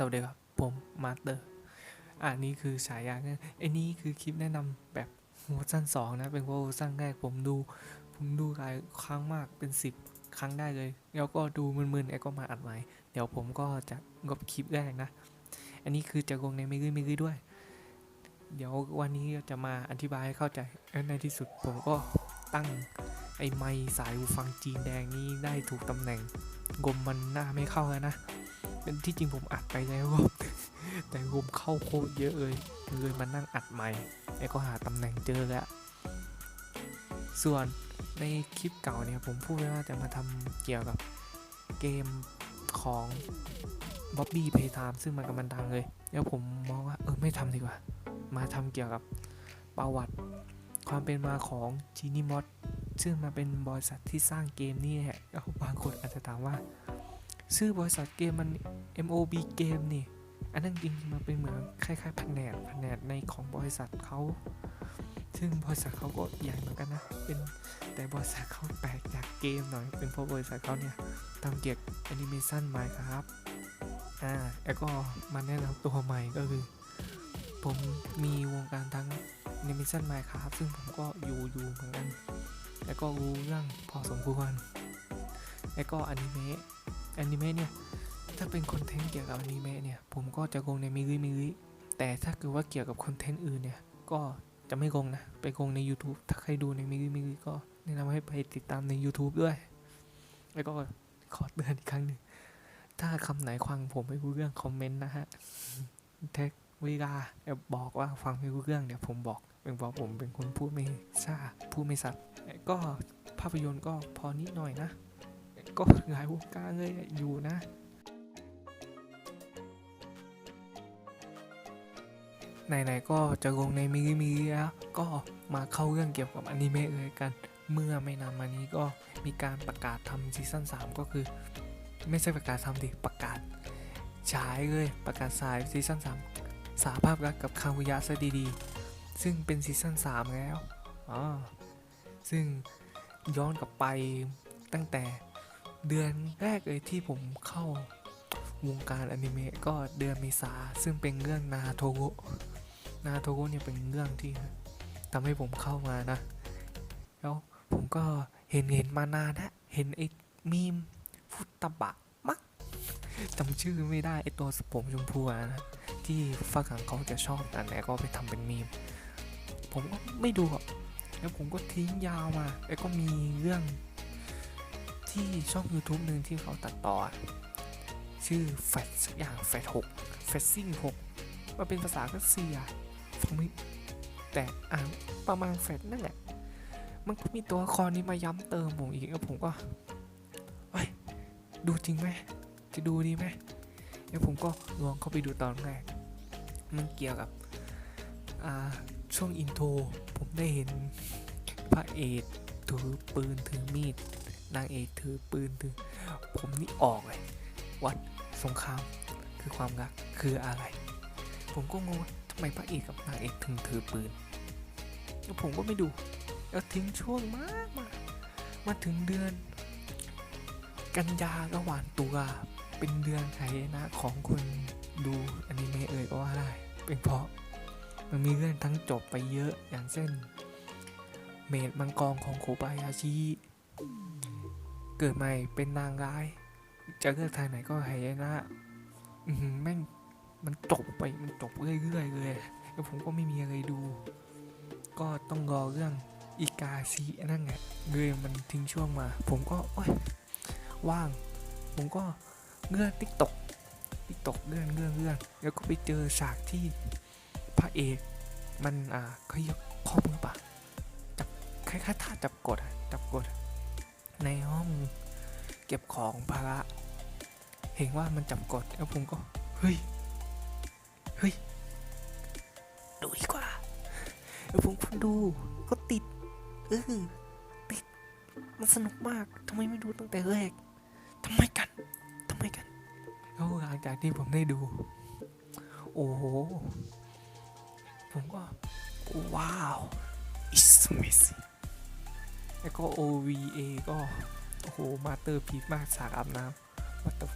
สวัสดีครับ ผมมาสเตอร์ อันนี้คือฉายาเนี่ยไอ้นี่คือคลิปแนะนำแบบเวอร์ชันสองนะ เป็นเวอร์ชันแรกผมดู ผมดูหลายครั้งมากเป็นสิบครั้งได้เลย แล้วก็ดูมึนๆไอ้ก็มาอัดใหม่ เดี๋ยวผมก็จะงบคลิปแรกนะ อันนี้คือจะลงในไม่กื้อไม่กื้อด้วย เดี๋ยววันนี้จะมาอธิบายให้เข้าใจแล้วในที่สุดผมก็ตั้งไอ้ไมค์สายหูฟังจีนแดงนี้ได้ถูกตำแหน่ง กลมมันหน้าไม่เข้าแล้วนะ เป็นที่จริงผมอัดไปแล้วแต่ผมเข้าโคตรเยอะเลยเลยมานั่งอัดใหม่ไอ้ก็หาตำแหน่งเจอแล้ว ส่วนในคลิปเก่าเนี่ยผมพูดไว้ว่าจะมาทำเกี่ยวกับเกมของ b ๊อบบี้เพย์ไทม์ซึ่งมันกำลังดังเลย แล้วผมมองว่าเออไม่ทำดีกว่า มาทำเกี่ยวกับประวัติความเป็นมาของ g e n i m o d ซึ่งมันเป็นบริษัทที่สร้างเกมนี่แหละบางคนอาจจะถามว่า ชื่อบริษัทเกมมัน MOB เกมนี่ อันนั้นจริงๆมันเป็นเหมือนคล้ายๆแผนกแผนกในของบริษัทเขา ซึ่งบริษัทเขาก็ใหญ่เหมือนกันนะ เป็นแต่บริษัทเขาแปลกจากเกมหน่อย เป็นเพราะบริษัทเขาเนี่ยทำเกี่ยวกับแอนิเมชันใหม่ครับ อ่า แล้วก็มาแนะนำตัวใหม่ก็คือ ผมมีวงการทั้งแอนิเมชันใหม่ครับ ซึ่งผมก็อยู่อยู่เหมือนกัน แล้วก็รู้เรื่องพอสมควร แล้วก็อนิเมะ อนิเมะเนี่ย ถ้าเป็นคอนเทนต์เกี่ยวกับอนิเมะเนี่ย ผมก็จะลงในมิริมิริแต่ถ้าเกิดว่าเกี่ยวกับคอนเทนต์อื่นเนี่ย ก็จะไม่ลงนะ ไปลงใน YouTube ถ้าใครดูในมิริมิริก็แนะนำให้ไปติดตามใน YouTube ด้วย แล้วก็ขอเตือนอีกครั้งหนึ่ง ถ้าคำไหนฟังผมไม่รู้เรื่องคอมเมนต์นะฮะเทคเวลาบอกว่าฟังไม่รู้เรื่องเดี๋ยวผมบอกเป็นเพราะผมเป็นคนพูดไม่ซ่าพูดไม่สัตย์ก็ภาพยนตร์ก็พอนิดหน่อยนะ ก็หลายวงการเลยอยู่นะ ไหนๆก็จะลงในมิริมิริแล้วก็มาเข้าเรื่องเกี่ยวกับอนิเมะเลยกัน เมื่อไม่นานมานี้ก็มีการประกาศทำซีซั่น3 ก็คือ ไม่ใช่ประกาศทำดิประกาศฉายเลยประกาศฉายซีซั่น3 สาภาพรักกับคาวุยะซะดีๆ ซึ่งเป็นซีซั่น3 แล้วอ๋อซึ่งย้อนกลับไปตั้งแต่ เดือนแรกเลยที่ผมเข้าวงการอนิเมะก็เดือนเมษาซึ่งเป็นเรื่องนาโทโกนาโทโกเนี่ยเป็นเรื่องที่ทำให้ผมเข้ามานะ แล้วผมก็เห็นเห็นมานานนะเห็นไอ้มีมฟุตตบะมักจำชื่อไม่ได้ไอ้ตัวสผมชมพูนะที่ฝรั่งเขาจะชอบกันแล้วก็ไปทำเป็นมีม ผมก็ไม่ดูแล้วผมก็ทิ้งยาวมา แล้วก็มีเรื่อง ที่ช่อง YouTube หนึ่งที่เขาตัดต่อ ชื่อแฟชสักอย่างแฟชหกแฟชซิ่งหกมันเป็นภาษารัสเซียฟังไม่แต่อ่านประมาณแฟชนั่นแหละ มันก็มีตัวละครนี้มาย้ำเติมผมอีกแล้วผมก็เฮ้ยดูจริงไหมจะดูดีไหมแล้วผมก็ลองเข้าไปดูตอนแรกมันเกี่ยวกับอ่าช่วงอินโทรผมได้เห็นพระเอกถือปืนถือมีด นางเอกถือปืนถือผมนี่ออกเลยวัดสงครามคือความรักคืออะไร ผมก็งงว่าทำไมพระเอกกับนางเอกถึงถือปืนแล้วผมก็ไม่ดูแล้วทิ้งช่วงมากมามาถึงเดือน กันยาระหว่างตุลาเป็นเดือนไทยนะของคนดูอนิเมะเอ่ยก็ว่าได้เป็นเพราะมันมีเรื่องทั้งจบไปเยอะอย่างเช่น เมดมังกรของโคบายาชิ เกิดใหม่เป็นนางร้าย จะเลือกทางไหนก็ไฮยนะแม่งมันจบไปมันจบเรื่อยๆเลยแล้วผมก็ไม่มีอะไรดู ก็ต้องรอเรื่องอีกาซีนั่นไงเลยมันทิ้งช่วงมา ผมก็โอ้ยว่าง ผมก็เลื่อนติ๊กตกติ๊กตกเลื่อนเลื่อนเลื่อนแล้วก็ไปเจอฉากที่พระเอกมันอ่าเขายกข้อมือปะจับคล้ายๆท่าจับกดจับกด ในห้องเก็บของภาระเห็นว่ามันจับกดแล้วผมก็ เฮ้ย เฮ้ย ดูดีกว่าแล้วผมก็ดูก็ติด เออติด มันสนุกมากทำไมไม่ดูตั้งแต่แรกทำไมกันทำไมกันแล้วหลังจากที่ผมได้ดู โอ้โห ผมก็ ว้าว it's amazing แล้วก็ OVA ก็ โอ้โห มาเตอร์พีมากสากอาบน้ำ What the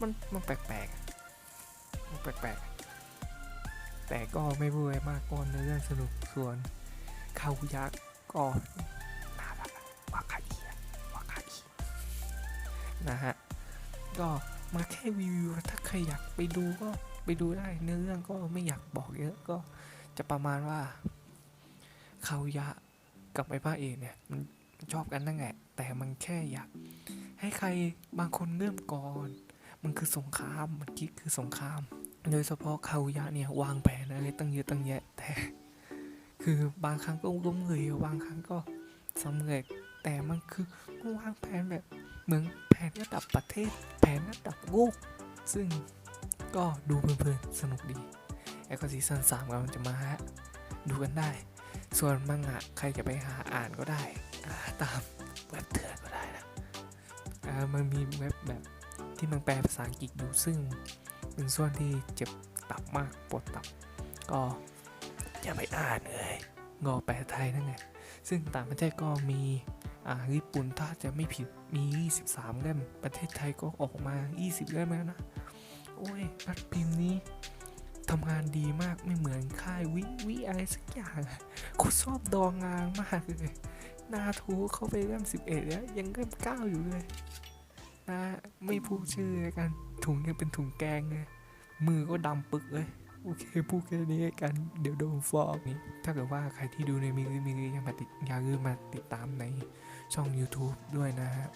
มันมันแปลกๆแปลกๆ แต่ก็ไม่พูดอมากก็เนื้อเรื่องสนุกส่วนคาวยักษ์ก็น่ารักวาคาอิวาคาอินะฮะ ก็มาแค่รีวิวถ้าใครอยากไปดูก็ไปดูได้เนื้อเรื่องก็ไม่อยากบอกเยอะก็จะประมาณว่าคาวุยะ กับไอ้พระเอกเนี่ยมันชอบกันนั่นแหละแต่มันแค่อยากให้ใครบางคนเริ่มก่อน มันคือสงครามมันคิดคือสงคราม โดยเฉพาะคาวุยะเนี่ยวางแผนอะไรตั้งเยอะตั้งแยะแต่ คือบางครั้งก็ล้มเหลวบางครั้งก็สำเร็จแต่มันคือวางแผนแบบเหมือนแผนระดับประเทศ แผนระดับโลกซึ่งก็ดูเพลินๆสนุกดีแล้วก็ซีซั่นสามกำลังจะมาฮะดูกันได้ ส่วนมังงะใครจะไปหาอ่านก็ได้ตามเว็บเถื่อนก็ได้นะมันมีเว็บแบบที่มันแปลภาษาอังกฤษอยู่ซึ่งเป็นส่วนที่เจ็บตับมากปวดตับ ก็อย่าไปอ่านเลยงอแปลไทยนั่นไงซึ่งต่างประเทศก็มีอ่าญี่ปุ่นถ้าจะไม่ผิดมี 23 เล่ม ประเทศไทยก็ออกมา 20 เล่มแล้วนะ โอ้ยรัฐพิมพ์นี้ ทำงานดีมากไม่เหมือนค่ายวิวิอะไรสักอย่างกูชอบดองงานมากเลยนาทูเขาไปเล่มสิบเอ็ดแล้ว ยังเล่มเก้าอยู่เลยนะไม่พูดชื่อกัน ถุงยังเป็นถุงแกงเลยมือก็ดำปึกเลยโอเคพูดแค่นี้กัน เดี๋ยวโดนฟ้องนี่ถ้าเกิดว่าใครที่ดูในมิริมิริยังมาติดอย่าลืมมาติดตามในช่อง YouTube ด้วยนะฮะ